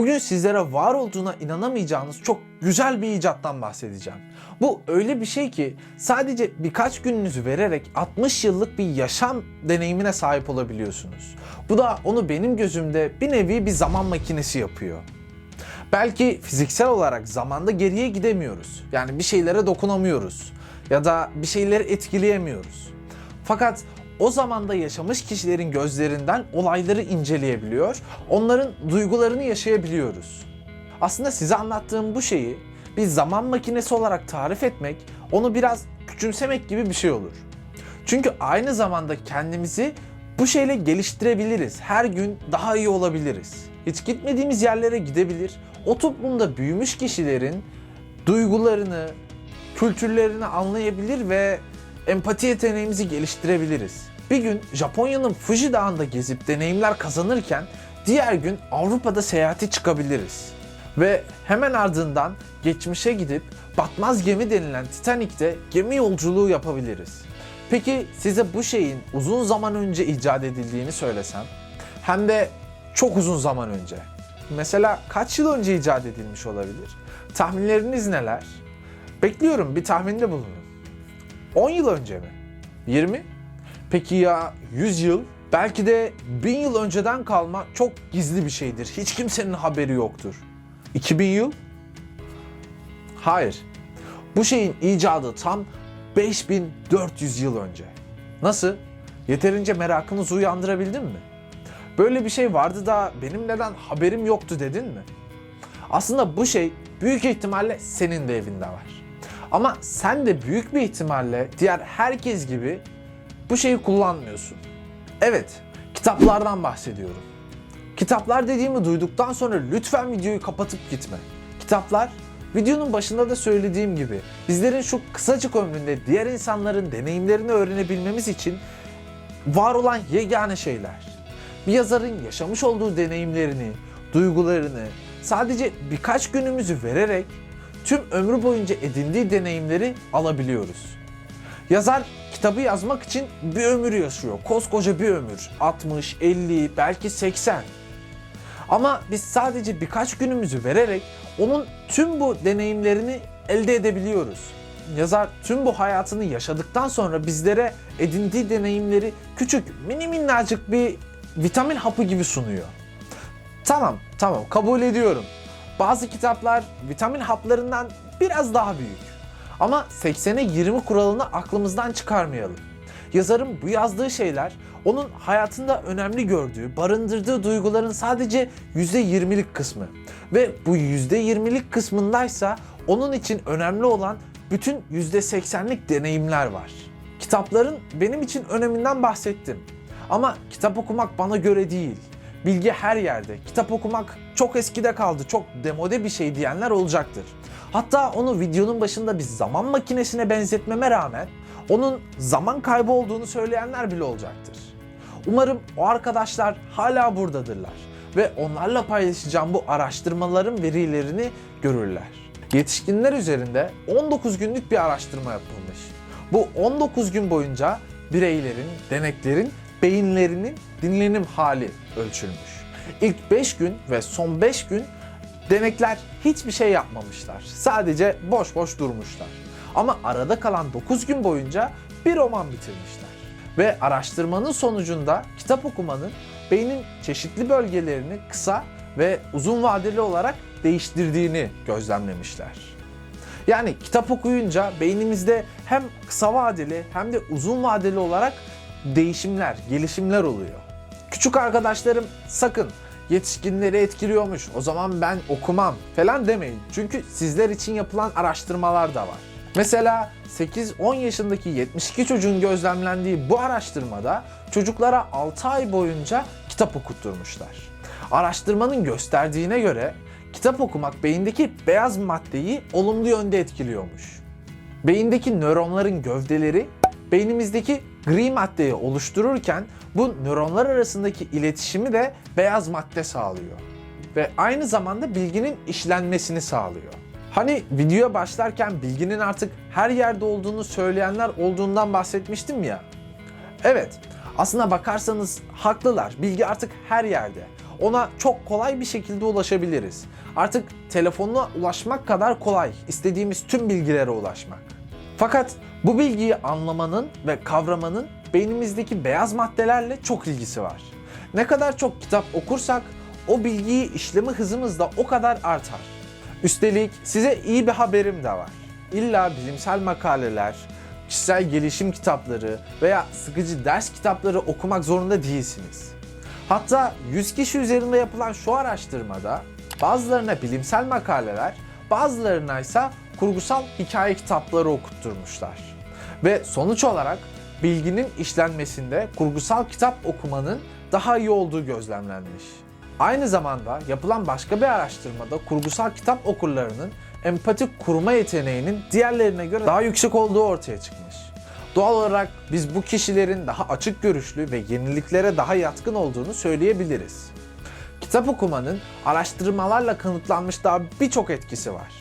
Bugün sizlere var olduğuna inanamayacağınız çok güzel bir icattan bahsedeceğim. Bu öyle bir şey ki sadece birkaç gününüzü vererek 60 yıllık bir yaşam deneyimine sahip olabiliyorsunuz. Bu da onu benim gözümde bir nevi bir zaman makinesi yapıyor. Belki fiziksel olarak zamanda geriye gidemiyoruz. Yani bir şeylere dokunamıyoruz ya da bir şeyleri etkileyemiyoruz. Fakat o zamanda yaşamış kişilerin gözlerinden olayları inceleyebiliyor, onların duygularını yaşayabiliyoruz. Aslında size anlattığım bu şeyi bir zaman makinesi olarak tarif etmek, onu biraz küçümsemek gibi bir şey olur. Çünkü aynı zamanda kendimizi bu şeyle geliştirebiliriz. Her gün daha iyi olabiliriz. Hiç gitmediğimiz yerlere gidebilir. O toplumda büyümüş kişilerin duygularını, kültürlerini anlayabilir ve empati yeteneğimizi geliştirebiliriz. Bir gün Japonya'nın Fuji Dağı'nda gezip deneyimler kazanırken diğer gün Avrupa'da seyahate çıkabiliriz. Ve hemen ardından geçmişe gidip batmaz gemi denilen Titanic'te gemi yolculuğu yapabiliriz. Peki size bu şeyin uzun zaman önce icat edildiğini söylesem, hem de çok uzun zaman önce. Mesela kaç yıl önce icat edilmiş olabilir? Tahminleriniz neler? Bekliyorum bir tahminde bulunun. 10 yıl önce mi? 20? Peki ya 100 yıl? Belki de 1000 yıl önceden kalma çok gizli bir şeydir. Hiç kimsenin haberi yoktur. 2000 yıl? Hayır. Bu şeyin icadı tam 5400 yıl önce. Nasıl? Yeterince merakınızı uyandırabildim mi? Böyle bir şey vardı da benim neden haberim yoktu dedin mi? Aslında bu şey büyük ihtimalle senin de evinde var. Ama sen de büyük bir ihtimalle diğer herkes gibi bu şeyi kullanmıyorsun. Evet, kitaplardan bahsediyorum. Kitaplar dediğimi duyduktan sonra lütfen videoyu kapatıp gitme. Kitaplar, videonun başında da söylediğim gibi bizlerin şu kısacık ömründe diğer insanların deneyimlerini öğrenebilmemiz için var olan yegane şeyler. Bir yazarın yaşamış olduğu deneyimlerini, duygularını sadece birkaç günümüzü vererek tüm ömrü boyunca edindiği deneyimleri alabiliyoruz. Yazar kitabı yazmak için bir ömür yaşıyor. Koskoca bir ömür. 60, 50, belki 80. Ama biz sadece birkaç günümüzü vererek onun tüm bu deneyimlerini elde edebiliyoruz. Yazar tüm bu hayatını yaşadıktan sonra bizlere edindiği deneyimleri küçük, mini minnacık bir vitamin hapı gibi sunuyor. Tamam, tamam kabul ediyorum. Bazı kitaplar vitamin haplarından biraz daha büyük. Ama 80'e 20 kuralını aklımızdan çıkarmayalım. Yazarın bu yazdığı şeyler onun hayatında önemli gördüğü, barındırdığı duyguların sadece %20'lik kısmı. Ve bu %20'lik kısmındaysa onun için önemli olan bütün %80'lik deneyimler var. Kitapların benim için öneminden bahsettim. Ama kitap okumak bana göre değil. Bilgi her yerde. Kitap okumak çok eskide kaldı, çok demode bir şey diyenler olacaktır. Hatta onu videonun başında bir zaman makinesine benzetmeme rağmen onun zaman kaybı olduğunu söyleyenler bile olacaktır. Umarım o arkadaşlar hala buradadırlar ve onlarla paylaşacağım bu araştırmaların verilerini görürler. Yetişkinler üzerinde 19 günlük bir araştırma yapılmış. Bu 19 gün boyunca bireylerin, deneklerin beyinlerinin dinlenim hali ölçülmüş. İlk 5 gün ve son 5 gün denekler hiçbir şey yapmamışlar. Sadece boş boş durmuşlar. Ama arada kalan 9 gün boyunca bir roman bitirmişler. Ve araştırmanın sonucunda kitap okumanın beynin çeşitli bölgelerini kısa ve uzun vadeli olarak değiştirdiğini gözlemlemişler. Yani kitap okuyunca beynimizde hem kısa vadeli hem de uzun vadeli olarak değişimler, gelişimler oluyor. Küçük arkadaşlarım sakın yetişkinleri etkiliyormuş o zaman ben okumam falan demeyin. Çünkü sizler için yapılan araştırmalar da var. Mesela 8-10 yaşındaki 72 çocuğun gözlemlendiği bu araştırmada çocuklara 6 ay boyunca kitap okutturmuşlar. Araştırmanın gösterdiğine göre kitap okumak beyindeki beyaz maddeyi olumlu yönde etkiliyormuş. Beyindeki nöronların gövdeleri beynimizdeki gri maddeyi oluştururken bu nöronlar arasındaki iletişimi de beyaz madde sağlıyor. Ve aynı zamanda bilginin işlenmesini sağlıyor. Hani videoya başlarken bilginin artık her yerde olduğunu söyleyenler olduğundan bahsetmiştim ya. Evet, aslına bakarsanız haklılar. Bilgi artık her yerde. ona çok kolay bir şekilde ulaşabiliriz. Artık telefonuna ulaşmak kadar kolay, istediğimiz tüm bilgilere ulaşmak. Fakat bu bilgiyi anlamanın ve kavramanın beynimizdeki beyaz maddelerle çok ilgisi var. Ne kadar çok kitap okursak o bilgiyi işleme hızımız da o kadar artar. Üstelik size iyi bir haberim de var. İlla bilimsel makaleler, kişisel gelişim kitapları veya sıkıcı ders kitapları okumak zorunda değilsiniz. Hatta 100 kişi üzerinde yapılan şu araştırmada bazılarına bilimsel makaleler, bazılarına ise kurgusal hikaye kitapları okutturmuşlar. Ve sonuç olarak bilginin işlenmesinde kurgusal kitap okumanın daha iyi olduğu gözlemlenmiş. Aynı zamanda yapılan başka bir araştırmada kurgusal kitap okurlarının empati kurma yeteneğinin diğerlerine göre daha yüksek olduğu ortaya çıkmış. Doğal olarak biz bu kişilerin daha açık görüşlü ve yeniliklere daha yatkın olduğunu söyleyebiliriz. Kitap okumanın araştırmalarla kanıtlanmış daha birçok etkisi var.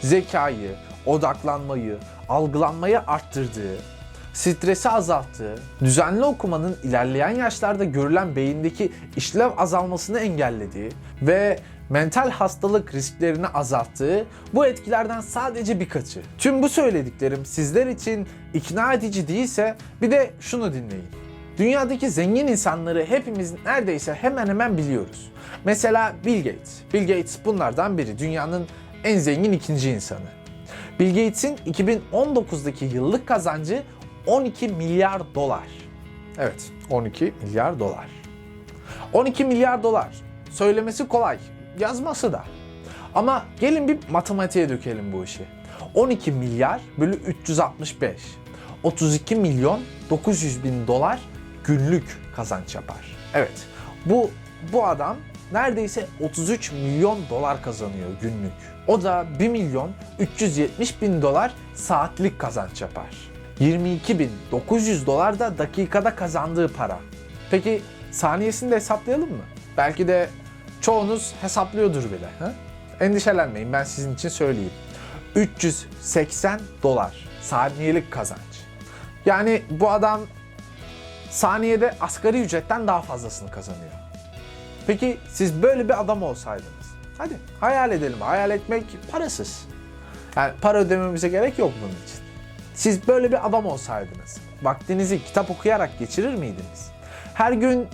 Zekayı, odaklanmayı, algılanmayı arttırdığı, stresi azalttığı, düzenli okumanın ilerleyen yaşlarda görülen beyindeki işlev azalmasını engellediği ve mental hastalık risklerini azalttığı bu etkilerden sadece birkaçı. Tüm bu söylediklerim sizler için ikna edici değilse bir de şunu dinleyin. Dünyadaki zengin insanları hepimiz neredeyse hemen hemen biliyoruz. Mesela Bill Gates. Bill Gates bunlardan biri. Dünyanın en zengin ikinci insanı. Bill Gates'in 2019'daki yıllık kazancı 12 milyar dolar. Evet, 12 milyar dolar. 12 milyar dolar. Söylemesi kolay, yazması da. Ama gelin bir matematiğe dökelim bu işi. 12 milyar bölü 365. 32 milyon 900 bin dolar günlük kazanç yapar. Evet, bu bu adam neredeyse 33 milyon dolar kazanıyor günlük. O da 1 milyon 370 bin dolar saatlik kazanç yapar. 22.900 dolar da dakikada kazandığı para. Peki saniyesini de hesaplayalım mı? Belki de çoğunuz hesaplıyordur bile. Ha? Endişelenmeyin ben sizin için söyleyeyim. 380 dolar saniyelik kazanç. Yani bu adam saniyede asgari ücretten daha fazlasını kazanıyor. Peki siz böyle bir adam olsaydınız? Hadi hayal edelim. Hayal etmek parasız. Yani para ödememize gerek yok bunun için. Siz böyle bir adam olsaydınız, vaktinizi kitap okuyarak geçirir miydiniz? Her gün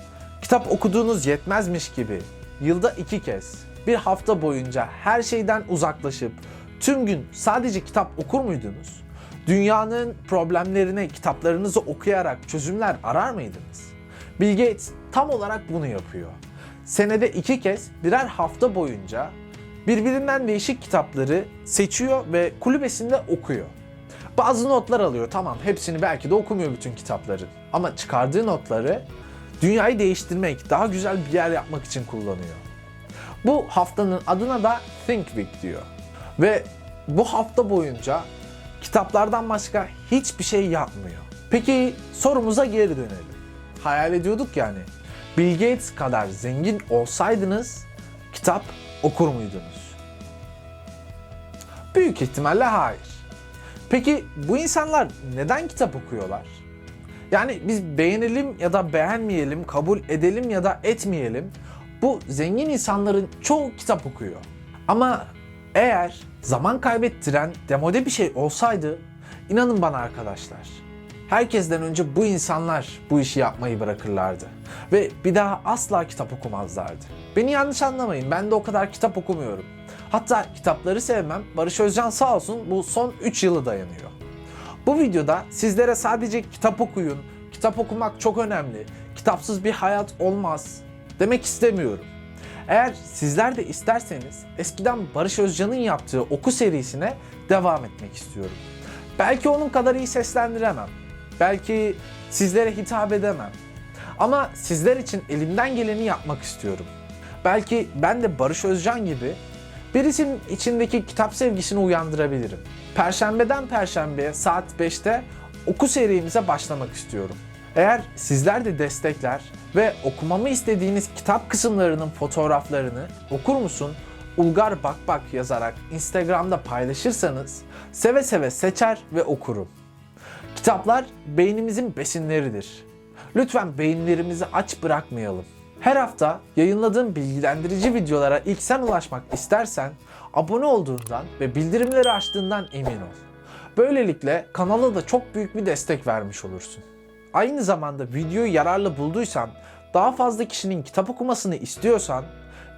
kitap okuduğunuz yetmezmiş gibi yılda iki kez bir hafta boyunca her şeyden uzaklaşıp tüm gün sadece kitap okur muydunuz? Dünyanın problemlerine kitaplarınızı okuyarak çözümler arar mıydınız? Bill Gates tam olarak bunu yapıyor. Senede iki kez birer hafta boyunca birbirinden değişik kitapları seçiyor ve kulübesinde okuyor. Bazı notlar alıyor tamam hepsini belki de okumuyor bütün kitapların. Ama çıkardığı notları dünyayı değiştirmek, daha güzel bir yer yapmak için kullanıyor. Bu haftanın adına da Think Week diyor. Ve bu hafta boyunca kitaplardan başka hiçbir şey yapmıyor. Peki sorumuza geri dönelim. Hayal ediyorduk yani. Bill Gates kadar zengin olsaydınız kitap okur muydunuz? Büyük ihtimalle hayır. Peki bu insanlar neden kitap okuyorlar? Yani biz beğenelim ya da beğenmeyelim, kabul edelim ya da etmeyelim. Bu zengin insanların çoğu kitap okuyor. Ama eğer zaman kaybettiren demode bir şey olsaydı inanın bana arkadaşlar. Herkesten önce bu insanlar bu işi yapmayı bırakırlardı. Ve bir daha asla kitap okumazlardı. Beni yanlış anlamayın ben de o kadar kitap okumuyorum. Hatta kitapları sevmem Barış Özcan sağ olsun bu son 3 yılı dayanıyor. Bu videoda sizlere sadece kitap okuyun, kitap okumak çok önemli, kitapsız bir hayat olmaz demek istemiyorum. Eğer sizler de isterseniz eskiden Barış Özcan'ın yaptığı oku serisine devam etmek istiyorum. Belki onun kadar iyi seslendiremem. Belki sizlere hitap edemem. Ama sizler için elimden geleni yapmak istiyorum. Belki ben de Barış Özcan gibi birisinin içindeki kitap sevgisini uyandırabilirim. Perşembeden perşembeye saat 5'te oku serimize başlamak istiyorum. Eğer sizler de destekler ve okumamı istediğiniz kitap kısımlarının fotoğraflarını okur musun Ulgar Bak Bak yazarak Instagram'da paylaşırsanız seve seve seçer ve okurum. Kitaplar beynimizin besinleridir. Lütfen beyinlerimizi aç bırakmayalım. Her hafta yayınladığım bilgilendirici videolara ilk sen ulaşmak istersen abone olduğundan ve bildirimleri açtığından emin ol. Böylelikle kanala da çok büyük bir destek vermiş olursun. Aynı zamanda videoyu yararlı bulduysan, daha fazla kişinin kitap okumasını istiyorsan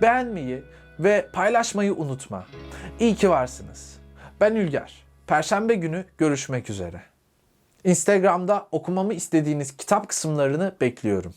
beğenmeyi ve paylaşmayı unutma. İyi ki varsınız. Ben Ülger. Perşembe günü görüşmek üzere. Instagram'da okumamı istediğiniz kitap kısımlarını bekliyorum.